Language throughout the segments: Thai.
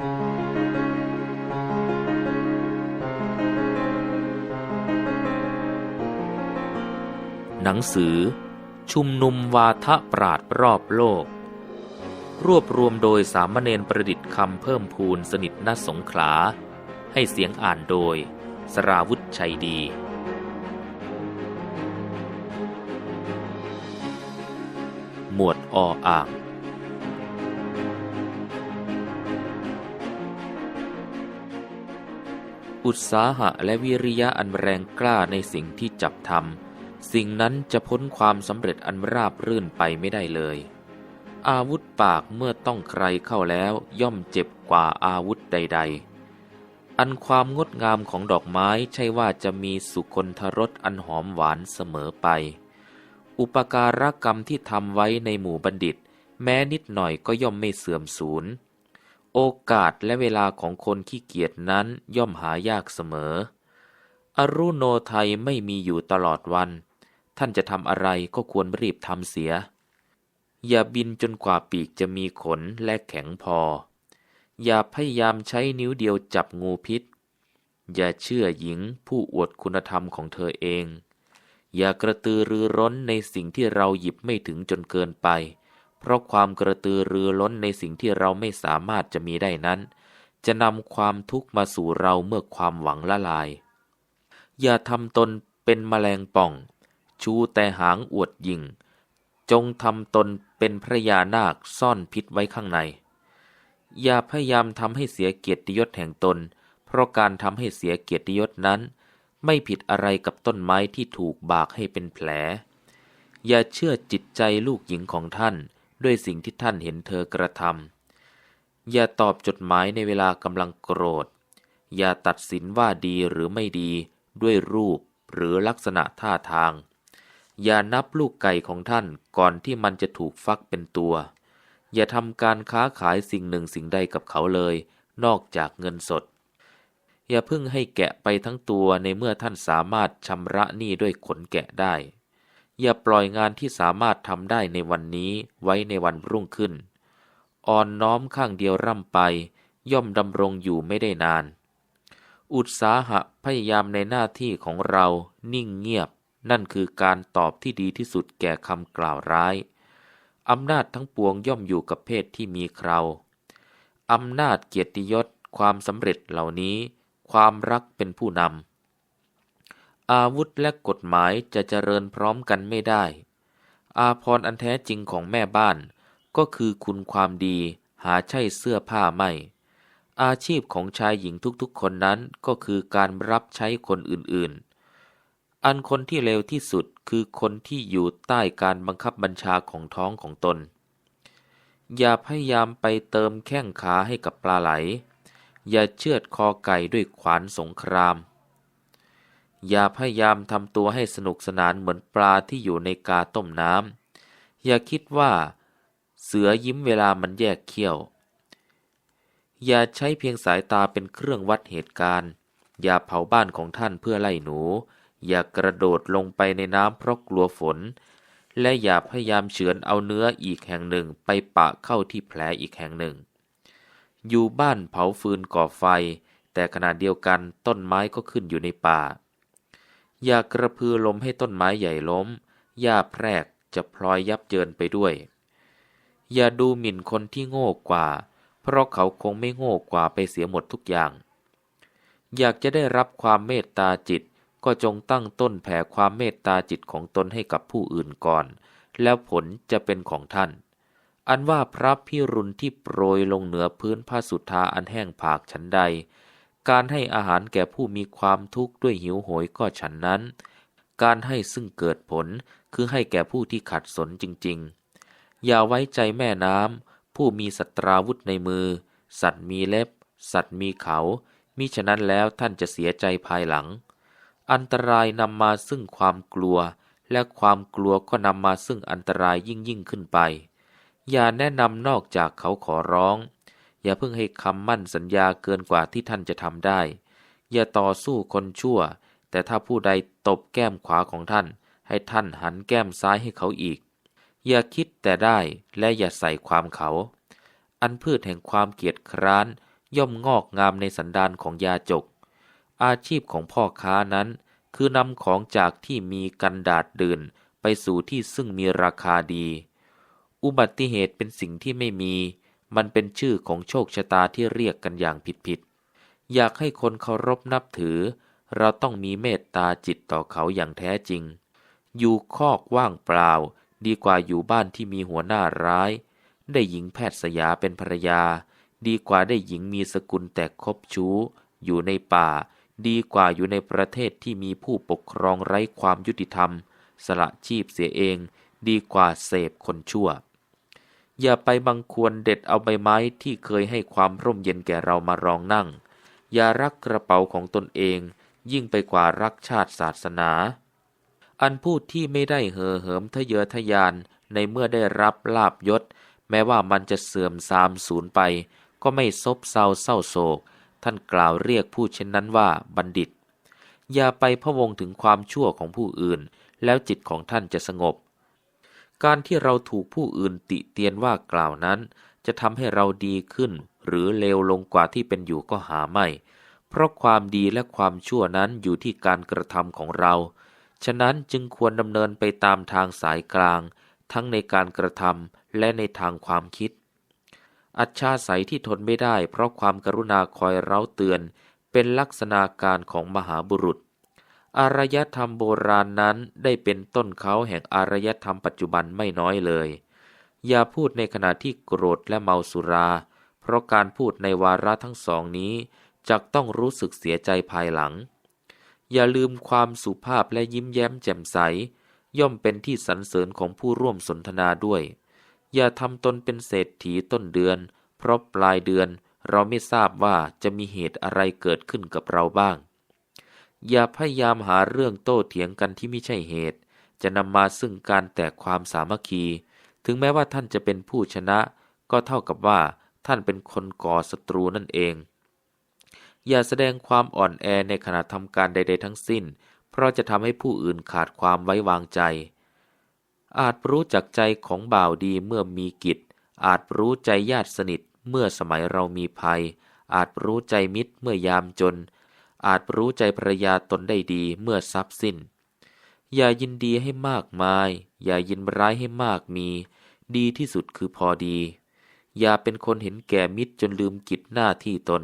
หนังสือ ชุมนุมวาทะปราดรอบโลก รวบรวมโดยสามเณรประดิษฐ์คำเพิ่มพูนสนิทนสงขลา ให้เสียงอ่านโดย สราวุธชัยดีหมวดออ่าง อุตสาหะและวิริยะอันแรงกล้าในสิ่งที่จับทำสิ่งนั้นจะพ้นความสำเร็จอันราบรื่นไปไม่ได้เลย อาวุธปากเมื่อต้องใครเข้าแล้วย่อมเจ็บกว่าอาวุธใด ๆ อันความงดงามของดอกไม้ใช่ว่าจะมีสุคนทรสอันหอมหวานเสมอไป อุปการกรรมที่ทำไว้ในหมู่บัณฑิต แม้นิดหน่อยก็ย่อมไม่เสื่อมสูญ โอกาสและเวลาของคนขี้เกียจนั้นย่อมหายากเสมอ อรุโนไทยไม่มีอยู่ตลอดวัน ท่านจะทำอะไรก็ควรรีบทำเสีย อย่าบินจนกว่าปีกจะมีขนและแข็งพอ อย่าพยายามใช้นิ้วเดียวจับงูพิษ อย่าเชื่อหญิงผู้อวดคุณธรรมของเธอเอง อย่ากระตือรือร้นในสิ่งที่เราหยิบไม่ถึงจนเกินไป เพราะความกระตือรือร้นในสิ่งที่เราไม่สามารถจะมีได้นั้น จะนำความทุกข์มาสู่เราเมื่อความหวังละลาย อย่าทำตนเป็นแมลงป่อง ชูแต่หางอวดยิง จงทำตนเป็นพระยานาคซ่อนพิษไว้ข้างใน อย่าพยายามทำให้เสียเกียรติยศแห่งตน เพราะการทำให้เสียเกียรติยศนั้น ไม่ผิดอะไรกับต้นไม้ที่ถูกบากให้เป็นแผล อย่าเชื่อจิตใจลูกหญิงของท่าน ด้วยสิ่งที่ท่านเห็นเธอกระทำอย่าตอบจดหมายในเวลากำลังโกรธ อย่าตัดสินว่าดีหรือไม่ดีด้วยรูปหรือลักษณะท่าทาง อย่านับลูกไก่ของท่านก่อนที่มันจะถูกฟักเป็นตัว อย่าทำการค้าขายสิ่งหนึ่งสิ่งใดกับเขาเลย นอกจากเงินสด อย่าพิ่งให้แกะไปทั้งตัวในเมื่อท่านสามารถชำระหนี้ด้วยขนแกะได้ อย่าปล่อยงานที่สามารถทำได้ในวันนี้ไว้ในวันรุ่งขึ้น อ่อนน้อมข้างเดียวร่ำไป ย่อมดำรงอยู่ไม่ได้นาน อุตสาหะพยายามในหน้าที่ของเรานิ่งเงียบ นั่นคือการตอบที่ดีที่สุดแก่คำกล่าวร้ายอำนาจทั้งปวงย่อมอยู่กับเพศที่มีเคราอำนาจเกียรติยศความสำเร็จเหล่านี้ ความรักเป็นผู้นำ อาวุธและกฎหมายจะเจริญพร้อมกันไม่ได้ อาพรอันแท้จริงของแม่บ้าน ก็คือคุณความดีหาใช่เสื้อผ้าไม่ อาชีพของชายหญิงทุกๆ คนนั้นก็คือการรับใช้คนอื่นๆ อันคนที่เลวที่สุดคือคนที่อยู่ใต้การบังคับบัญชาของท้องของตน อย่าพยายามไปเติมแข้งขาให้กับปลาไหล อย่าเชือดคอไก่ด้วยขวานสงคราม อย่าพยายามทำตัวให้สนุกสนานเหมือนปลาที่อยู่ในกาต้มน้ำ อย่าคิดว่า เสือยิ้มเวลามันแยกเขี้ยว อย่าใช้เพียงสายตาเป็นเครื่องวัดเหตุการณ์ อย่าเผาบ้านของท่านเพื่อไล่หนู อย่ากระโดดลงไปในน้ำเพราะกลัวฝน และอย่าพยายามเฉือนเอาเนื้ออีกแห่งหนึ่งไปปะเข้าที่แผลอีกแห่งหนึ่ง อยู่บ้านเผาฟืนก่อไฟ แต่ขณะเดียวกันต้นไม้ก็ขึ้นอยู่ในป่า อย่ากระพือลมให้ต้นไม้ใหญ่ล้ม หญ้าแพรกจะพลอยยับเยินไปด้วย อย่าดูหมิ่นคนที่โง่กว่า เพราะเขาคงไม่โง่กว่าไปเสียหมดทุกอย่าง อยากจะได้รับความเมตตาจิตก็จงตั้งต้นแผ่ความเมตตาจิตของตนให้กับผู้อื่นก่อน แล้วผลจะเป็นของท่าน อันว่าพระพิรุณที่โปรยลงเหนือพื้นผ้าสุธาอันแห้งผากฉันใด การให้อาหารแก่ผู้มีความทุกข์ด้วยหิวโหยก็ฉันนั้น การให้ซึ่งเกิดผลคือให้แก่ผู้ที่ขัดสนจริงๆ อย่าไว้ใจแม่น้ำผู้มีสัตราวุธในมือ สัตว์มีเล็บ สัตว์มีเขา มิฉะนั้นแล้วท่านจะเสียใจภายหลัง อันตรายนำมาซึ่งความกลัว และความกลัวก็นำมาซึ่งอันตรายยิ่งยิ่งขึ้นไป อย่าแนะนำนอกจากเขาขอร้อง อย่าเพิ่งให้คำมั่นสัญญาเกินกว่าที่ท่านจะทำได้ อย่าต่อสู้คนชั่ว แต่ถ้าผู้ใดตบแก้มขวาของท่าน ให้ท่านหันแก้มซ้ายให้เขาอีก อย่าคิดแต่ได้และอย่าใส่ความเขา อันพืชแห่งความเกียจคร้านย่อมงอกงามในสันดานของยาจก อาชีพของพ่อค้านั้น คือนำของจากที่มีกันดาดดื่นไปสู่ที่ซึ่งมีราคาดี อุบัติเหตุเป็นสิ่งที่ไม่มี มันเป็นชื่อของโชคชะตาที่เรียกกันอย่างผิดๆ อยากให้คนเคารพนับถือ เราต้องมีเมตตาจิตต่อเขาอย่างแท้จริง อยู่คอกว่างเปล่า ดีกว่าอยู่บ้านที่มีหัวหน้าร้าย ได้หญิงแพทย์สยาเป็นภรรยา ดีกว่าได้หญิงมีสกุลแต่คบชู้ อยู่ในป่า ดีกว่าอยู่ในประเทศที่มีผู้ปกครองไร้ความยุติธรรม สละชีพเสียเอง ดีกว่าเสพคนชั่ว อย่าไปบังควรเด็ดเอาใบไม้ที่เคยให้ความร่มเย็นแก่เรามารองนั่ง อย่ารักกระเป๋าของตนเอง ยิ่งไปกว่ารักชาติศาสนา อันพูดที่ไม่ได้เห่อเหิมทะเยอทะยานในเมื่อได้รับลาบยศ แม้ว่ามันจะเสื่อมทรามสูญไป ก็ไม่ซบเซาเศร้าโศก ท่านกล่าวเรียกผู้เช่นนั้นว่าบัณฑิต อย่าไปพะวงถึงความชั่วของผู้อื่น แล้วจิตของท่านจะสงบ การที่เราถูกผู้อื่นติเตียนว่ากล่าวนั้น จะทำให้เราดีขึ้น หรือเลวลงกว่าที่เป็นอยู่ก็หาไม่ เพราะความดีและความชั่วนั้นอยู่ที่การกระทำของเรา ฉะนั้นจึงควรดำเนินไปตามทางสายกลาง ทั้งในการกระทำและในทางความคิด อัจฉาสัยที่ทนไม่ได้ เพราะความกรุณาคอยเร้าเตือน เป็นลักษณะการของมหาบุรุษ อารยธรรมโบราณนั้นได้เป็นต้นเขาแห่งอารยธรรมปัจจุบันไม่น้อยเลย อย่าพูดในขณะที่โกรธและเมาสุรา เพราะการพูดในวาระทั้งสองนี้จะต้องรู้สึกเสียใจภายหลัง อย่าลืมความสุภาพและยิ้มแย้มแจ่มใส ย่อมเป็นที่สรรเสริญของผู้ร่วมสนทนาด้วย อย่าทำตนเป็นเศรษฐีต้นเดือน เพราะปลายเดือนเราไม่ทราบว่าจะมีเหตุอะไรเกิดขึ้นกับเราบ้าง อย่าพยายามหาเรื่องโต้เถียงกันที่ไม่ใช่เหตุ จะนำมาซึ่งการแตกความสามัคคี ถึงแม้ว่าท่านจะเป็นผู้ชนะ ก็เท่ากับว่าท่านเป็นคนก่อศัตรูนั่นเอง อย่าแสดงความอ่อนแอในขณะทำการใด ๆ ทั้งสิ้น เพราะจะทำให้ผู้อื่นขาดความไว้วางใจ อาจรู้จักใจของบ่าวดีเมื่อมีกิจ อาจรู้ใจญาติสนิทเมื่อสมัยเรามีภัย อาจรู้ใจมิตรเมื่อยามจน อาจรู้ใจภรรยาตนได้ดีเมื่อทรัพย์สิ้น อย่ายินดีให้มากมาย อย่ายินร้ายให้มากมี ดีที่สุดคือพอดี อย่าเป็นคนเห็นแก่มิตรจนลืมกิจหน้าที่ตน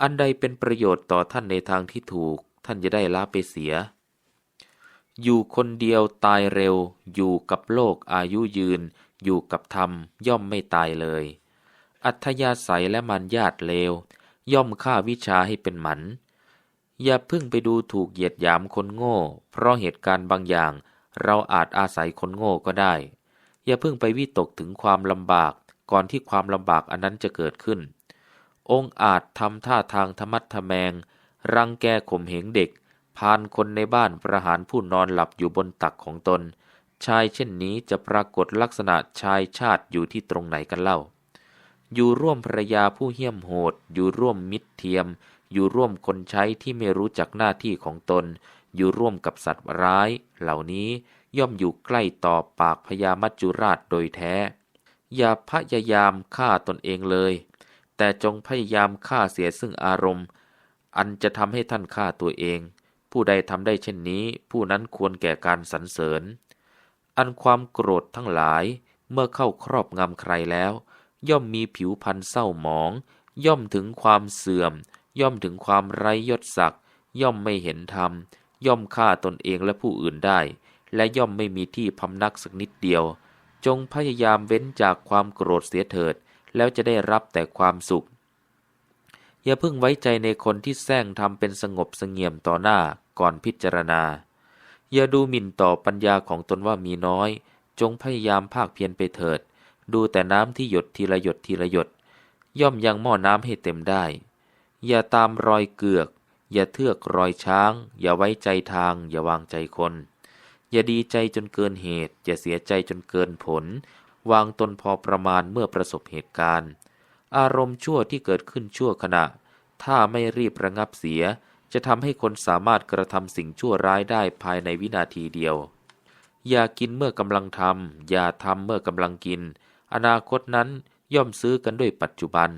อันใดเป็นประโยชน์ต่อท่านในทางที่ถูก ท่านจะได้ละไปเสีย อยู่คนเดียวตายเร็ว อยู่กับโลกอายุยืน อยู่กับธรรมย่อมไม่ตายเลย อัธยาศัยและมันญาติเลว ย่อมฆ่าวิชาให้เป็นหมัน อย่าเพิ่งไปดูถูกเหยียดหยามคนโง่ เพราะเหตุการณ์บางอย่าง เราอาจอาศัยคนโง่ก็ได้ อย่าเพิ่งไปวิตกถึงความลำบากก่อนที่ความลำบากอันนั้นจะเกิดขึ้น องค์อาจทำท่าทางธรรมัดทแมง รังแกข่มเหงเด็ก พานคนในบ้านประหารผู้นอนหลับอยู่บนตักของตน ชายเช่นนี้จะปรากฏลักษณะชายชาติอยู่ที่ตรงไหนกันเล่า อยู่ร่วมภรรยาผู้เหี้ยมโหด อยู่ร่วมมิตรเทียม อยู่ร่วมคนใช้ที่ไม่รู้จักหน้าที่ของตน อยู่ร่วมกับสัตว์ร้าย เหล่านี้ย่อมอยู่ใกล้ต่อปากพญามัจจุราชโดยแท้ อย่าพยายามฆ่าตนเองเลย แต่จงพยายามฆ่าเสียซึ่งอารมณ์ อันจะทำให้ท่านฆ่าตัวเอง ผู้ใดทำได้เช่นนี้ ผู้นั้นควรแก่การสรรเสริญ อันความโกรธทั้งหลายเมื่อเข้าครอบงำใครแล้ว ย่อมมีผิวพันธ์เศร้าหมอง ย่อมถึงความเสื่อม ย่อมถึงความไร้ยศศักดิ์ย่อมไม่เห็นธรรม ย่อมฆ่าตนเองและผู้อื่นได้ และย่อมไม่มีที่พำนักสักนิดเดียว จงพยายามเว้นจากความโกรธเสียเถิด แล้วจะได้รับแต่ความสุข อย่าเพิ่งไว้ใจในคนที่แซงทำเป็นสงบสงี่ยมต่อหน้าก่อนพิจารณา อย่าดูหมิ่นต่อปัญญาของตนว่ามีน้อย จงพยายามภาคเพียรไปเถิด ดูแต่น้ำที่หยดทีละหยดทีละหยด ย่อมยังหม้อน้ำให้เต็มได้ อย่าตามรอยเกือก อย่าเทือกรอยช้าง อย่าไว้ใจทาง อย่าวางใจคน อย่าดีใจจนเกินเหตุ อย่าเสียใจจนเกินผล วางตนพอประมาณเมื่อประสบเหตุการณ์ อารมณ์ชั่วที่เกิดขึ้นชั่วขณะ ถ้าไม่รีบระงับเสีย จะทำให้คนสามารถกระทำสิ่งชั่วร้ายได้ภายในวินาทีเดียวอย่ากินเมื่อกำลังทำอย่าทำเมื่อกำลังกิน อนาคตนั้นย่อมซื้อกันด้วยปัจจุบัน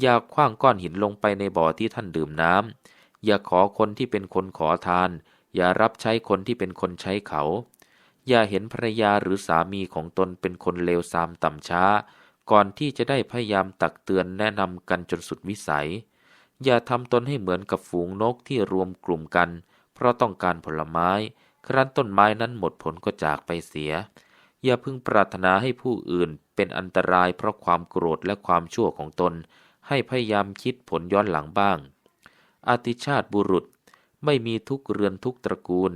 อย่าคว้างก้อนหินลงไปในบ่อที่ท่านดื่มน้ำอย่าขอคนที่เป็นคนขอทาน อย่ารับใช้คนที่เป็นคนใช้เขา อย่าเห็นภรรยาหรือสามีของตนเป็นคนเลวทรามต่ำช้า ก่อนที่จะได้พยายามตักเตือนแนะนำกันจนสุดวิสัย อย่าทำตนให้เหมือนกับฝูงนกที่รวมกลุ่มกัน เพราะต้องการผลไม้ ครั้นต้นไม้นั้นหมดผลก็จากไปเสีย อย่าพึงปรารถนาให้ผู้อื่นเป็นอันตรายเพราะความโกรธและความชั่วของตน ให้พยายามคิดผลย้อนหลังบ้างอาติชาติบุรุษไม่มีทุกเรือนทุกตระกูล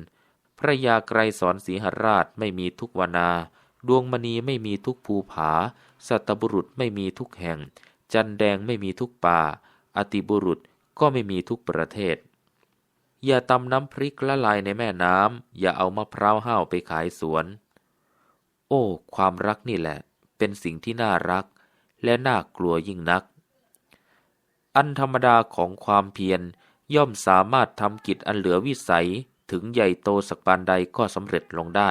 พระยาไกรสอนสีหราชไม่มีทุกวนา ดวงมณีไม่มีทุกภูผา สัตบุรุษไม่มีทุกแห่ง จันแดงไม่มีทุกป่า อติบุรุษก็ไม่มีทุกประเทศ อย่าตำน้ำพริกละลายในแม่น้ำ อย่าเอามะพร้าวห้าวไปขายสวน โอ้ ความรักนี่แหละ เป็นสิ่งที่น่ารักและน่ากลัวยิ่งนัก อันธรรมดาของความเพียรย่อมสามารถทำกิจอันเหลือวิสัยถึงใหญ่โตสักปานใดก็สำเร็จลงได้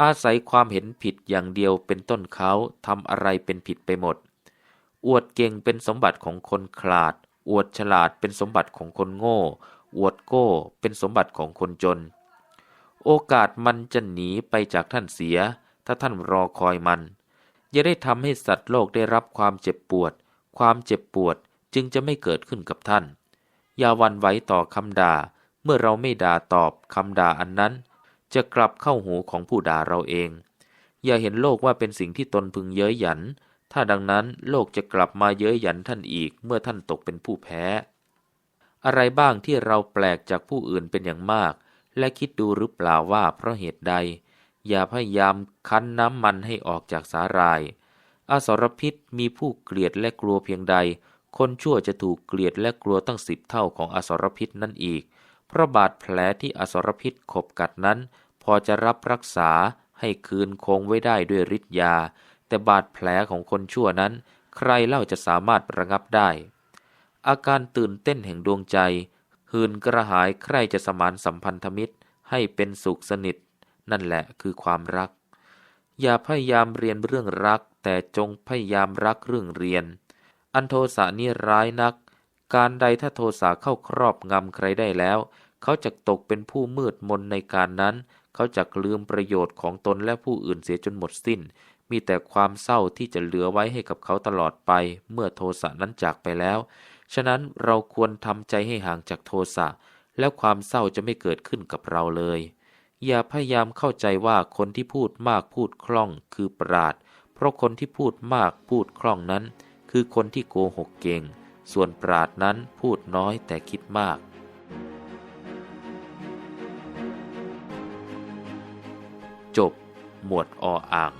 อาศัยความเห็นผิดอย่างเดียวเป็นต้นเขาทำอะไรเป็นผิดไปหมด อวดเก่งเป็นสมบัติของคนขลาด อวดฉลาดเป็นสมบัติของคนโง่ อวดโก้เป็นสมบัติของคนจน โอกาสมันจะหนีไปจากท่านเสีย ถ้าท่านรอคอยมัน อย่าได้ทำให้สัตว์โลกได้รับความเจ็บปวด ความเจ็บปวดจึงจะไม่เกิดขึ้นกับท่าน อย่าหวันไหวต่อคำด่า เมื่อเราไม่ด่าตอบคำด่าอันนั้น จะกลับเข้าหูของผู้ด่าเราเอง อย่าเห็นโลกว่าเป็นสิ่งที่ตนพึงเย้ยหยัน ถ้าดังนั้นโลกจะกลับมาเย้ยหยันท่านอีกเมื่อท่านตกเป็นผู้แพ้ อะไรบ้างที่เราแปลกจากผู้อื่นเป็นอย่างมาก และคิดดูหรือเปล่าว่าเพราะเหตุใด อย่าพยายามคั้นน้ำมันให้ออกจากสาหราย อสรพิษมีผู้เกลียดและกลัวเพียงใด คนชั่วจะถูกเกลียดและกลัวตั้งสิบเท่าของอสรพิษนั่นอีก เพราะบาดแผลที่อสรพิษขบกัดนั้น พอจะรับรักษาให้คืนคงไว้ได้ด้วยฤทธิ์ยา แต่บาดแผลของคนชั่วนั้น ใครเล่าจะสามารถระงับได้ อาการตื่นเต้นแห่งดวงใจ หืนกระหายใครจะสมานสัมพันธมิตรให้เป็นสุขสนิท นั่นแหละคือความรัก อย่าพยายามเรียนเรื่องรัก แต่จงพยายามรักเรื่องเรียน อันโทสะนี่ร้ายนัก การใดถ้าโทสะเข้าครอบงำใครได้แล้ว เขาจะตกเป็นผู้มืดมนในการนั้น เขาจะลืมประโยชน์ของตนและผู้อื่นเสียจนหมดสิ้น มีแต่ความเศร้าที่จะเหลือไว้ให้กับเขาตลอดไป เมื่อโทสะนั้นจากไปแล้ว ฉะนั้นเราควรทำใจให้ห่างจากโทสะ แล้วความเศร้าจะไม่เกิดขึ้นกับเราเลย อย่าพยายามเข้าใจว่าคนที่พูดมากพูดคล่องคือปราด เพราะคนที่พูดมากพูดคล่องนั้น คือคนที่โกหกเก่ง ส่วนปราดนั้นพูดน้อยแต่คิดมาก จบ หมวดออ่าง